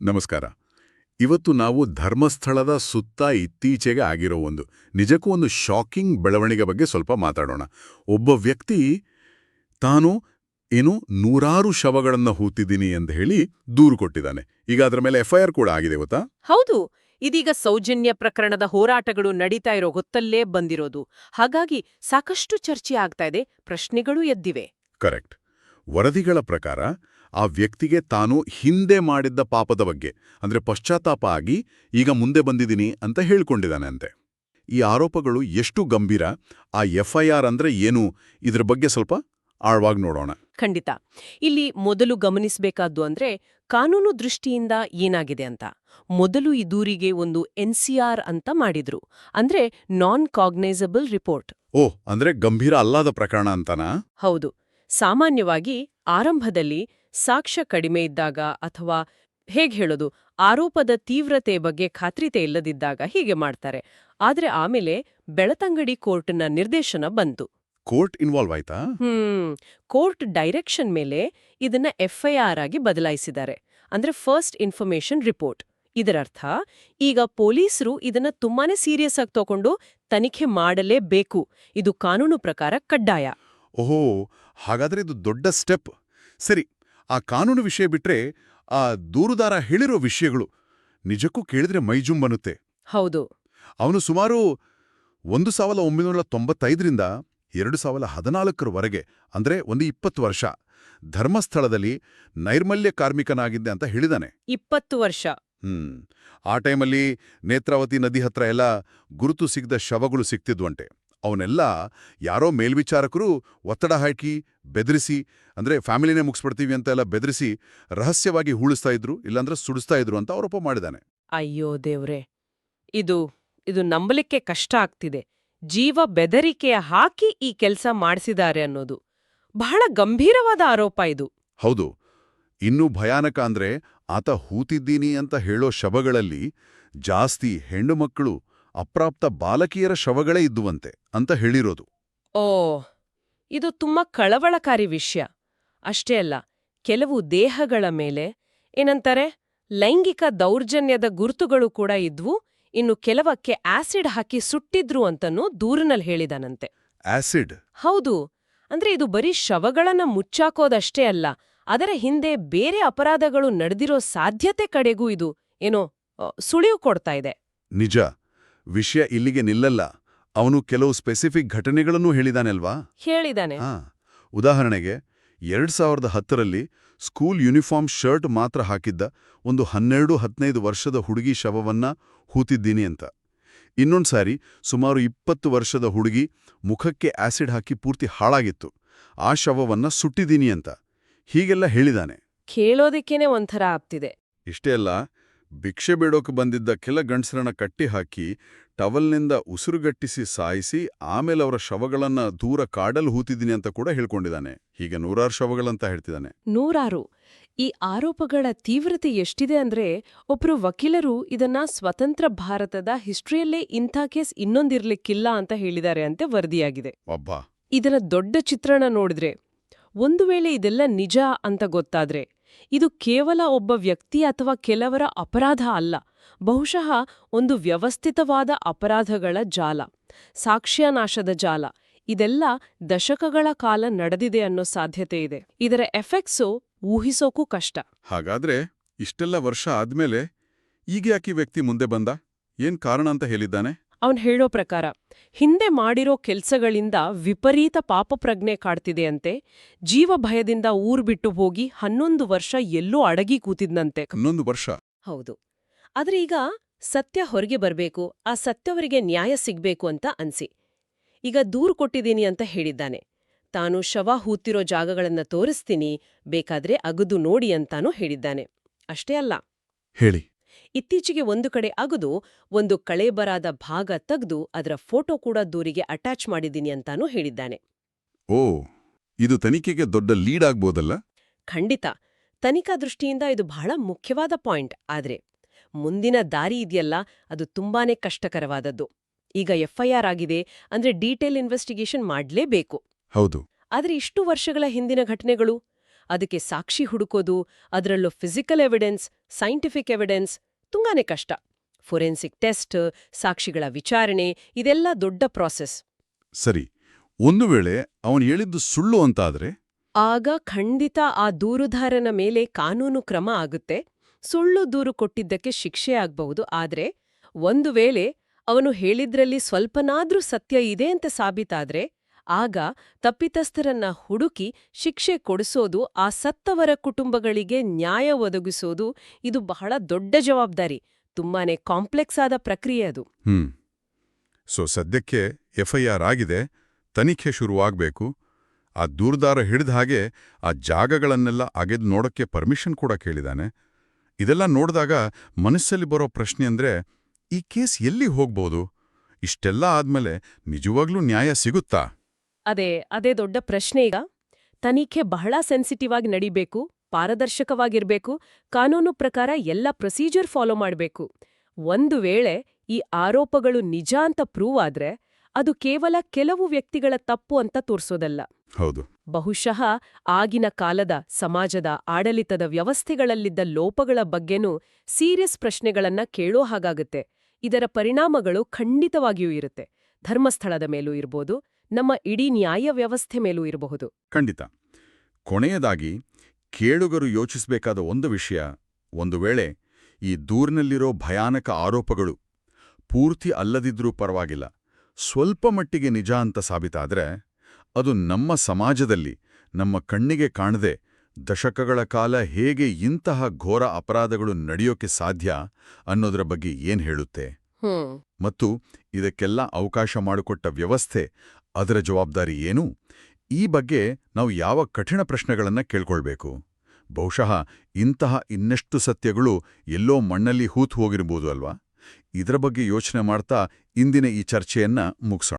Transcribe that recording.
ನಮಸ್ಕಾರ. ಇವತ್ತು ನಾವು ಧರ್ಮಸ್ಥಳದ ಸುತ್ತ ಇತ್ತೀಚೆಗೆ ಆಗಿರೋ ಒಂದು ನಿಜಕ್ಕೂ ಒಂದು ಶಾಕಿಂಗ್ ಬೆಳವಣಿಗೆ ಬಗ್ಗೆ ಸ್ವಲ್ಪ ಮಾತಾಡೋಣ. ಒಬ್ಬ ವ್ಯಕ್ತಿ ತಾನು ಏನು ನೂರಾರು ಶವಗಳನ್ನು ಹೂತಿದ್ದೀನಿ ಅಂತ ಹೇಳಿ ದೂರು ಕೊಟ್ಟಿದ್ದಾನೆ. ಈಗ ಅದರ ಮೇಲೆ ಎಫ್ಐಆರ್ ಕೂಡ ಆಗಿದೆ ಗೊತ್ತಾ? ಹೌದು. ಇದೀಗ ಸೌಜನ್ಯ ಪ್ರಕರಣದ ಹೋರಾಟಗಳು ನಡೀತಾ ಇರೋ ಹೊತ್ತಲ್ಲೇ ಬಂದಿರೋದು. ಹಾಗಾಗಿ ಸಾಕಷ್ಟು ಚರ್ಚೆ ಆಗ್ತಾ ಇದೆ ಪ್ರಶ್ನೆಗಳು ಎದ್ದಿವೆ. ಕರೆಕ್ಟ್. ವರದಿಗಳ ಪ್ರಕಾರ ಆ ವ್ಯಕ್ತಿಗೆ ತಾನು ಹಿಂದೆ ಮಾಡಿದ್ದ ಪಾಪದ ಬಗ್ಗೆ ಅಂದ್ರೆ ಪಶ್ಚಾತ್ತಾಪ ಆಗಿ ಈಗ ಮುಂದೆ ಬಂದಿದ್ದೀನಿ ಅಂತ ಹೇಳ್ಕೊಂಡಿದ್ದಾನೆ ಅಂತೆ ಈ ಆರೋಪಗಳು ಎಷ್ಟು ಗಂಭೀರ ಆ ಎಫ್ಐಆರ್ ಅಂದರೆ ಏನು ಇದರ ಬಗ್ಗೆ ಸ್ವಲ್ಪ ಆಳವಾಗಿ ನೋಡೋಣ. ಖಂಡಿತ. ಇಲ್ಲಿ ಮೊದಲು ಗಮನಿಸಬೇಕಾದ್ದು ಅಂದ್ರೆ ಕಾನೂನು ದೃಷ್ಟಿಯಿಂದ ಏನಾಗಿದೆ ಅಂತ. ಮೊದಲು ಈ ದೂರಿಗೆ ಒಂದು ಎನ್ಸಿಆರ್ ಅಂತ ಮಾಡಿದ್ರು. ಅಂದ್ರೆ ನಾನ್ ಕಾಗ್ನೈಸಬಲ್ ರಿಪೋರ್ಟ್. ಓ ಅಂದ್ರೆ ಗಂಭೀರ ಅಲ್ಲಾದ ಪ್ರಕರಣ ಅಂತನಾ? ಹೌದು. ಸಾಮಾನ್ಯವಾಗಿ ಆರಂಭದಲ್ಲಿ ಸಾಕ್ಷ್ಯ ಕಡಿಮೆ ಇದ್ದಾಗ ಅಥವಾ ಹೇಗೆ ಹೇಳೋದು ಆರೋಪದ ತೀವ್ರತೆ ಬಗ್ಗೆ ಖಾತ್ರಿತೆ ಇಲ್ಲದಿದ್ದಾಗ ಹೀಗೆ ಮಾಡ್ತಾರೆ. ಆದ್ರೆ ಆಮೇಲೆ ಬೆಳತಂಗಡಿ ಕೋರ್ಟ್ನ ನಿರ್ದೇಶನ ಬಂತು. ಕೋರ್ಟ್ ಇನ್ವಾಲ್ವ್ ಆಯ್ತಾ? ಹ್ಮ್. ಕೋರ್ಟ್ ಡೈರೆಕ್ಷನ್ ಮೇಲೆ ಇದನ್ನ ಎಫ್ಐಆರ್ ಆಗಿ ಬದಲಾಯಿಸಿದ್ದಾರೆ. ಅಂದ್ರೆ ಫಸ್ಟ್ ಇನ್ಫಾರ್ಮೇಶನ್ ರಿಪೋರ್ಟ್. ಇದರರ್ಥ ಈಗ ಪೊಲೀಸರು ಇದನ್ನ ತುಂಬಾನೇ ಸೀರಿಯಸ್ ಆಗಿ ತಗೊಂಡು ತನಿಖೆ ಮಾಡಲೇಬೇಕು. ಇದು ಕಾನೂನು ಪ್ರಕಾರ ಕಡ್ಡಾಯ. ಓಹೋ ಹಾಗಾದ್ರೆ ಇದು ದೊಡ್ಡ ಸ್ಟೆಪ್. ಸರಿ ಆ ಕಾನೂನು ವಿಷಯ ಬಿಟ್ರೆ ಆ ದೂರುದಾರ ಹೇಳಿರೋ ವಿಷಯಗಳು ನಿಜಕ್ಕೂ ಕೇಳಿದ್ರೆ ಮೈಜುಂಬನುತ್ತೆ ಹೌದು. ಅವನು ಸುಮಾರು ಒಂದು ಸಾವಿರದ ಒಂಬೈನೂರ ತೊಂಬತ್ತೈದರಿಂದ ಎರಡು ಸಾವಿರದ ಹದಿನಾಲ್ಕರವರೆಗೆ ಅಂದ್ರೆ ಒಂದು ಇಪ್ಪತ್ತು ವರ್ಷ ಧರ್ಮಸ್ಥಳದಲ್ಲಿ ನೈರ್ಮಲ್ಯ ಕಾರ್ಮಿಕನಾಗಿದ್ದೆ ಅಂತ ಹೇಳಿದಾನೆ. ಇಪ್ಪತ್ತು ವರ್ಷ. ಹ್ಮ್. ಆ ಟೈಮಲ್ಲಿ ನೇತ್ರಾವತಿ ನದಿ ಹತ್ರ ಎಲ್ಲ ಗುರುತು ಸಿಗದ ಶವಗಳು ಸಿಕ್ತಿದ್ವಂತೆ ಅವನ್ನೆಲ್ಲ ಯಾರೋ ಮೇಲ್ವಿಚಾರಕರು ಒತ್ತಡ ಹಾಕಿ ಬೆದರಿಸಿ ಅಂದ್ರೆ ಫ್ಯಾಮಿಲಿನೇ ಮುಗಿಸ್ಬಿಡ್ತೀವಿ ಅಂತ ಎಲ್ಲ ಬೆದರಿಸಿ ರಹಸ್ಯವಾಗಿ ಹೂಳಿಸ್ತಾ ಇದ್ರು ಇಲ್ಲಾಂದ್ರೆ ಸುಡಿಸ್ತಾ ಇದ್ರು ಅಂತ ಆರೋಪ ಮಾಡಿದಾನೆ. ಅಯ್ಯೋ ದೇವ್ರೆ ಇದು ಇದು ನಂಬಲಿಕ್ಕೆ ಕಷ್ಟ ಆಗ್ತಿದೆ. ಜೀವ ಬೆದರಿಕೆಯ ಹಾಕಿ ಈ ಕೆಲಸ ಮಾಡಿಸಿದ್ದಾರೆ ಅನ್ನೋದು. ಬಹಳ ಗಂಭೀರವಾದ ಆರೋಪ ಇದು. ಹೌದು ಇನ್ನೂ ಭಯಾನಕ ಅಂದ್ರೆ ಆತ ಹೂತಿದ್ದೀನಿ ಅಂತ ಹೇಳೋ ಶಬಗಳಲ್ಲಿ ಜಾಸ್ತಿ ಹೆಣ್ಣು ಮಕ್ಕಳು ಅಪ್ರಾಪ್ತ ಬಾಲಕಿಯರ ಶವಗಳೇ ಇದ್ದುವಂತೆ ಅಂತ ಹೇಳಿರೋದು. ಓ ಇದು ತುಂಬಾ ಕಳವಳಕಾರಿ ವಿಷಯ. ಅಷ್ಟೇ ಅಲ್ಲ ಕೆಲವು ದೇಹಗಳ ಮೇಲೆ ಏನಂತಾರೆ ಲೈಂಗಿಕ ದೌರ್ಜನ್ಯದ ಗುರುತುಗಳು ಕೂಡ ಇದ್ವು ಇನ್ನು ಕೆಲವಕ್ಕೆ ಆಸಿಡ್ ಹಾಕಿ ಸುಟ್ಟಿದ್ರು ಅಂತನೂ ದೂರಿನಲ್ಲಿ ಹೇಳಿದಾನಂತೆ. ಆಸಿಡ್? ಹೌದು ಅಂದ್ರೆ ಇದು ಬರೀ ಶವಗಳನ್ನ ಮುಚ್ಚಾಕೋದಷ್ಟೇ ಅಲ್ಲ ಅದರ ಹಿಂದೆ ಬೇರೆ ಅಪರಾಧಗಳು ನಡೆದಿರೋ ಸಾಧ್ಯತೆ ಕಡೆಗೂ ಇದು ಏನೋ ಸುಳಿವು ಕೊಡ್ತಾ ಇದೆ. ನಿಜ. ವಿಷಯ ಇಲ್ಲಿಗೆ ನಿಲ್ಲಲ್ಲ. ಅವನು ಕೆಲವು ಸ್ಪೆಸಿಫಿಕ್ ಘಟನೆಗಳನ್ನೂ ಹೇಳಿದಾನೆಲ್ವಾ? ಹೇಳಿದಾನೆ. ಉದಾಹರಣೆಗೆ ಎರಡ್ ಸಾವಿರದ ಹತ್ತರಲ್ಲಿ ಸ್ಕೂಲ್ ಯೂನಿಫಾರ್ಮ್ ಶರ್ಟ್ ಮಾತ್ರ ಹಾಕಿದ್ದ ಒಂದು ಹನ್ನೆರಡು ಹದಿನೈದು ವರ್ಷದ ಹುಡುಗಿ ಶವವನ್ನ ಹೂತಿದ್ದೀನಿ ಅಂತ. ಇನ್ನೊಂದು ಸಾರಿ ಸುಮಾರು ಇಪ್ಪತ್ತು ವರ್ಷದ ಹುಡುಗಿ ಮುಖಕ್ಕೆ ಆಸಿಡ್ ಹಾಕಿ ಪೂರ್ತಿ ಹಾಳಾಗಿತ್ತು. ಆ ಶವವನ್ನ ಸುಟ್ಟಿದ್ದೀನಿ ಅಂತ. ಹೀಗೆಲ್ಲ ಹೇಳಿದಾನೆ. ಕೇಳೋದಿಕ್ಕೇನೆ ಒಂಥರ ಆಗ್ತಿದೆ. ಇಷ್ಟೇ ಅಲ್ಲ ಭಿಕ್ಷೆ ಬೇಡೋಕೆ ಬಂದಿದ್ದ ಕೆಲ ಗಂಡಸರನ್ನ ಕಟ್ಟಿ ಹಾಕಿ ಟವಲ್ನಿಂದ ಉಸಿರುಗಟ್ಟಿಸಿ ಸಾಯಿಸಿ ಆಮೇಲೆ ಅವರ ಶವಗಳನ್ನ ದೂರ ಕಾಡಲು ಹೂತಿದ್ದೀನಿ ಅಂತ ಕೂಡ ಹೇಳ್ಕೊಂಡಿದ್ದಾನೆ ಹೀಗೆ ನೂರಾರು ಶವಗಳಂತ ಹೇಳ್ತಿದ್ದಾನೆ ನೂರಾರು? ಈ ಆರೋಪಗಳ ತೀವ್ರತೆ ಎಷ್ಟಿದೆ ಅಂದ್ರೆ ಒಬ್ರು ವಕೀಲರು ಇದನ್ನ ಸ್ವತಂತ್ರ ಭಾರತದ ಹಿಸ್ಟ್ರಿಯಲ್ಲೇ ಇಂಥ ಕೇಸ್ ಇನ್ನೊಂದಿರ್ಲಿಕ್ಕಿಲ್ಲ ಅಂತ ಹೇಳಿದ್ದಾರೆ ಅಂತ ವರದಿಯಾಗಿದೆ. ಒಬ್ಬ ಇದರ ದೊಡ್ಡ ಚಿತ್ರಣ ನೋಡಿದ್ರೆ ಒಂದು ವೇಳೆ ಇದೆಲ್ಲ ನಿಜ ಅಂತ ಗೊತ್ತಾದ್ರೆ ಇದು ಕೇವಲ ಒಬ್ಬ ವ್ಯಕ್ತಿ ಅಥವಾ ಕೆಲವರ ಅಪರಾಧ ಅಲ್ಲ, ಬಹುಶಃ ಒಂದು ವ್ಯವಸ್ಥಿತವಾದ ಅಪರಾಧಗಳ ಜಾಲ, ಸಾಕ್ಷ್ಯನಾಶದ ಜಾಲ. ಇದೆಲ್ಲ ದಶಕಗಳ ಕಾಲ ನಡೆದಿದೆ ಅನ್ನೋ ಸಾಧ್ಯತೆ ಇದೆ. ಇದರ ಎಫೆಕ್ಟ್ಸು ಊಹಿಸೋಕೂ ಕಷ್ಟ. ಹಾಗಾದ್ರೆ ಇಷ್ಟೆಲ್ಲ ವರ್ಷ ಆದ್ಮೇಲೆ ಈಗ ಯಾಕೆ ವ್ಯಕ್ತಿ ಮುಂದೆ ಬಂದ? ಏನ್ ಕಾರಣ ಅಂತ ಹೇಳಿದ್ದಾನೆ? ಅವನ್ ಹೇಳೋ ಪ್ರಕಾರ ಹಿಂದೆ ಮಾಡಿರೋ ಕೆಲ್ಸಗಳಿಂದ ವಿಪರೀತ ಪಾಪಪ್ರಜ್ಞೆ ಕಾಡ್ತಿದೆಯಂತೆ ಜೀವ ಭಯದಿಂದ ಊರ್ ಬಿಟ್ಟು ಹೋಗಿ ಹನ್ನೊಂದು ವರ್ಷ ಎಲ್ಲೋ ಅಡಗಿ ಕೂತಿದ್ನಂತೆ. ಹನ್ನೊಂದು ವರ್ಷ? ಹೌದು. ಆದ್ರೆ ಈಗ ಸತ್ಯ ಹೊರಗೆ ಬರಬೇಕು ಆ ಸತ್ಯವರಿಗೆ ನ್ಯಾಯ ಸಿಗ್ಬೇಕು ಅಂತ ಅನ್ಸಿ. ಈಗ ದೂರು ಕೊಟ್ಟಿದ್ದೀನಿ ಅಂತ ಹೇಳಿದ್ದಾನೆ. ತಾನು ಶವ ಹೂತಿರೋ ಜಾಗಗಳನ್ನ ತೋರಿಸ್ತೀನಿ ಬೇಕಾದ್ರೆ ಅಗದು ನೋಡಿ ಅಂತಾನೂ ಹೇಳಿದ್ದಾನೆ. ಅಷ್ಟೇ ಅಲ್ಲ. ಹೇಳಿ. ಇತ್ತೀಚೆಗೆ ಒಂದು ಕಡೆ ಅಗದು ಒಂದು ಕಳೇಬರಾದ ಭಾಗ ತೆಗೆದು ಅದರ ಫೋಟೋ ಕೂಡ ದೂರಿಗೆ ಅಟ್ಯಾಚ್ ಮಾಡಿದ್ದೀನಿ ಅಂತಾನೂ ಹೇಳಿದ್ದಾನೆ. ಓ ಇದು ತನಿಖೆಗೆ ದೊಡ್ಡ ಲೀಡ್ ಆಗ್ಬೋದಲ್ಲ? ಖಂಡಿತ. ತನಿಖಾ ದೃಷ್ಟಿಯಿಂದ ಇದು ಬಹಳ ಮುಖ್ಯವಾದ ಪಾಯಿಂಟ್ ಆದ್ರೆ ಮುಂದಿನ ದಾರಿ ಇದೆಯಲ್ಲ ಅದು ತುಂಬಾನೇ ಕಷ್ಟಕರವಾದದ್ದು. ಈಗ ಎಫ್ಐಆರ್ ಆಗಿದೆ ಅಂದ್ರೆ ಡೀಟೇಲ್ ಇನ್ವೆಸ್ಟಿಗೇಷನ್ ಮಾಡಲೇಬೇಕು. ಹೌದು. ಆದ್ರೆ ಇಷ್ಟು ವರ್ಷಗಳ ಹಿಂದಿನ ಘಟನೆಗಳು ಅದಕ್ಕೆ ಸಾಕ್ಷಿ ಹುಡುಕೋದು ಅದರಲ್ಲೂ ಫಿಸಿಕಲ್ ಎವಿಡೆನ್ಸ್ ಸೈಂಟಿಫಿಕ್ ಎವಿಡೆನ್ಸ್ ತುಂಬಾನೇ ಕಷ್ಟ. ಫೊರೆನ್ಸಿಕ್ ಟೆಸ್ಟ್ ಸಾಕ್ಷಿಗಳ ವಿಚಾರಣೆ ಇದೆಲ್ಲ ದೊಡ್ಡ ಪ್ರಾಸೆಸ್. ಸರಿ ಒಂದು ವೇಳೆ ಅವನು ಹೇಳಿದ್ದು ಸುಳ್ಳು ಅಂತಾದ್ರೆ? ಆಗ ಖಂಡಿತ ಆ ದೂರುದಾರನ ಮೇಲೆ ಕಾನೂನು ಕ್ರಮ ಆಗುತ್ತೆ. ಸುಳ್ಳು ದೂರು ಕೊಟ್ಟಿದ್ದಕ್ಕೆ ಶಿಕ್ಷೆ ಆಗ್ಬಹುದು ಆದರೆ ಒಂದು ವೇಳೆ ಅವನು ಹೇಳಿದ್ರಲ್ಲಿ ಸ್ವಲ್ಪನಾದ್ರೂ ಸತ್ಯ ಇದೆ ಅಂತ ಸಾಬೀತಾದ್ರೆ ಆಗ ತಪ್ಪಿತಸ್ಥರನ್ನ ಹುಡುಕಿ ಶಿಕ್ಷೆ ಕೊಡಿಸೋದು, ಆ ಸತ್ತವರ ಕುಟುಂಬಗಳಿಗೆ ನ್ಯಾಯ ಒದಗಿಸೋದು, ಇದು ಬಹಳ ದೊಡ್ಡ ಜವಾಬ್ದಾರಿ. ತುಂಬಾನೇ ಕಾಂಪ್ಲೆಕ್ಸ್ ಆದ ಪ್ರಕ್ರಿಯೆ ಅದು. ಹ್ಮ್. ಸೊ, ಸದ್ಯಕ್ಕೆ ಎಫ್ಐಆರ್ ಆಗಿದೆ, ತನಿಖೆ ಶುರುವಾಗಬೇಕು. ಆ ದೂರ್ದಾರ ಹಿಡಿದ ಹಾಗೆ ಆ ಜಾಗಗಳನ್ನೆಲ್ಲ ಅಗೆದು ನೋಡಕ್ಕೆ ಪರ್ಮಿಷನ್ ಕೂಡ ಕೇಳಿದಾನೆ. ಇದೆಲ್ಲ ನೋಡಿದಾಗ ಮನಸ್ಸಲ್ಲಿ ಬರೋ ಪ್ರಶ್ನೆ ಅಂದ್ರೆ, ಈ ಕೇಸ್ ಎಲ್ಲಿ ಹೋಗ್ಬೋದು? ಇಷ್ಟೆಲ್ಲ ಆದ್ಮೇಲೆ ನಿಜವಾಗ್ಲೂ ನ್ಯಾಯ ಸಿಗುತ್ತಾ? ಅದೇ ಅದೇ ದೊಡ್ಡ ಪ್ರಶ್ನೆ ಈಗ. ತನಿಖೆ ಬಹಳ ಸೆನ್ಸಿಟಿವ್ ಆಗಿ ನಡೀಬೇಕು ಪಾರದರ್ಶಕವಾಗಿರ್ಬೇಕು ಕಾನೂನು ಪ್ರಕಾರ ಎಲ್ಲ ಪ್ರೊಸೀಜರ್ ಫಾಲೋ ಮಾಡಬೇಕು. ಒಂದು ವೇಳೆ ಈ ಆರೋಪಗಳು ನಿಜ ಅಂತ ಪ್ರೂವ್ ಆದ್ರೆ ಅದು ಕೇವಲ ಕೆಲವು ವ್ಯಕ್ತಿಗಳ ತಪ್ಪು ಅಂತ ತೋರ್ಸೋದಲ್ಲ. ಹೌದು. ಬಹುಶಃ ಆಗಿನ ಕಾಲದ ಸಮಾಜದ ಆಡಳಿತದ ವ್ಯವಸ್ಥೆಗಳಲ್ಲಿದ್ದ ಲೋಪಗಳ ಬಗ್ಗೆನೂ ಸೀರಿಯಸ್ ಪ್ರಶ್ನೆಗಳನ್ನ ಕೇಳೋ ಹಾಗಾಗುತ್ತೆ. ಇದರ ಪರಿಣಾಮಗಳು ಖಂಡಿತವಾಗಿಯೂ ಇರುತ್ತೆ. ಧರ್ಮಸ್ಥಳದ ಮೇಲೂ ಇರ್ಬೋದು ನಮ್ಮ ಇಡೀ ನ್ಯಾಯ ವ್ಯವಸ್ಥೆ ಮೇಲೂ ಇರಬಹುದು. ಖಂಡಿತ. ಕೊನೆಯದಾಗಿ ಕೇಳುಗರು ಯೋಚಿಸಬೇಕಾದ ಒಂದು ವಿಷಯ ಒಂದು ವೇಳೆ ಈ ದೂರಿನಲ್ಲಿರೋ ಭಯಾನಕ ಆರೋಪಗಳು ಪೂರ್ತಿ ಅಲ್ಲದಿದ್ರೂ ಪರವಾಗಿಲ್ಲ. ಸ್ವಲ್ಪ ಮಟ್ಟಿಗೆ ನಿಜ ಅಂತ ಸಾಬೀತಾದರೆ ಅದು ನಮ್ಮ ಸಮಾಜದಲ್ಲಿ ನಮ್ಮ ಕಣ್ಣಿಗೆ ಕಾಣದೆ ದಶಕಗಳ ಕಾಲ ಹೇಗೆ ಇಂತಹ ಘೋರ ಅಪರಾಧಗಳು ನಡೆಯೋಕೆ ಸಾಧ್ಯ ಅನ್ನೋದರ ಬಗ್ಗೆ ಏನ್ ಹೇಳುತ್ತೆ? ಮತ್ತು ಇದಕ್ಕೆಲ್ಲ ಅವಕಾಶ ಮಾಡಿಕೊಟ್ಟ ವ್ಯವಸ್ಥೆ ಅದರ ಜವಾಬ್ದಾರಿ ಏನು? ಈ ಬಗ್ಗೆ ನಾವು ಯಾವ ಕಠಿಣ ಪ್ರಶ್ನೆಗಳನ್ನು ಕೇಳ್ಕೊಳ್ಬೇಕು? ಬಹುಶಃ ಇಂತಹ ಇನ್ನೆಷ್ಟು ಸತ್ಯಗಳು ಎಲ್ಲೋ ಮಣ್ಣಲ್ಲಿ ಹೂತು ಹೋಗಿರ್ಬೋದು ಅಲ್ವಾ? ಇದರ ಬಗ್ಗೆ ಯೋಚನೆ ಮಾಡ್ತಾ ಇಂದಿನ ಈ ಚರ್ಚೆಯನ್ನ ಮುಗಿಸೋಣ.